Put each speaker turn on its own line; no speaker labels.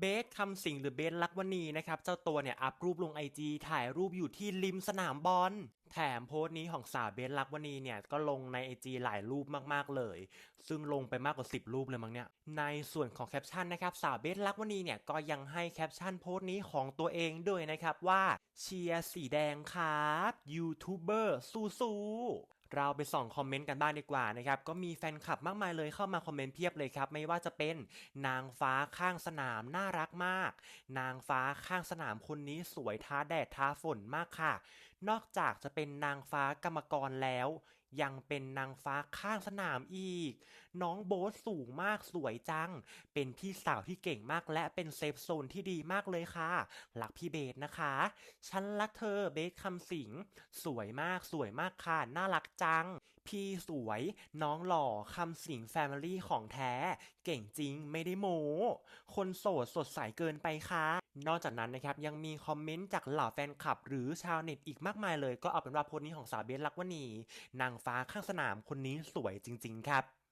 เบสคำสิงหรือเบสลักวณีนะครับ เจ้าตัวเนี่ยอัพรูปลงไอจีถ่ายรูปอยู่ที่ริมสนามบอลแถมโพสต์นี้ของสาวเบสลักวณีเนี่ย ก็ลงในไอจีหลายรูปมากๆเลย ซึ่งลงไปมากกว่า 10 รูปเลยมั้งเนี่ย ในส่วนของแคปชั่นนะครับ สาวเบสลักวณีเนี่ย ก็ยังให้แคปชั่นโพสต์นี้ของตัวเองด้วยนะครับว่าเชียร์สีแดงครับยูทูบเบอร์สู้ๆเราไปส่องคอมเมนต์กันบ้างดีกว่านะครับ ก็มีแฟนคลับมากมายเลยเข้ามาคอมเมนต์เพียบเลยครับ ไม่ว่าจะเป็นนางฟ้าข้างสนามน่ารักมาก นางฟ้าข้างสนามคนนี้สวยท้าแดดท้าฝนมากค่ะ นอกจากจะเป็นนางฟ้ากรรมกรแล้ว ยังเป็นนางฟ้าข้างสนามอีก น้องโบ๊ทสูงมากสวยจัง เป็นพี่สาวที่เก่งมากและเป็นเซฟโซนที่ดีมากเลยค่ะ รักพี่เบสนะคะ ฉันรักเธอเบสคำสิง สวยมากสวยมากค่ะน่ารักจัง พี่สวยน้องหล่อคำสิงแฟมิลี่ของแท้ เก่งจริงไม่ได้โมคนโสดสดใสเกินไปค่ะ นอกจากนั้นนะครับยังมีคอมเมนต์จากเหล่าแฟนคลับ หรือชาวเน็ตอีกมากมายเลย ก็เอาเป็นว่าโพสต์นี้ของสาวเบสลักวณีนางฟ้าข้างสนามคนนี้สวยจริง ๆ ครับ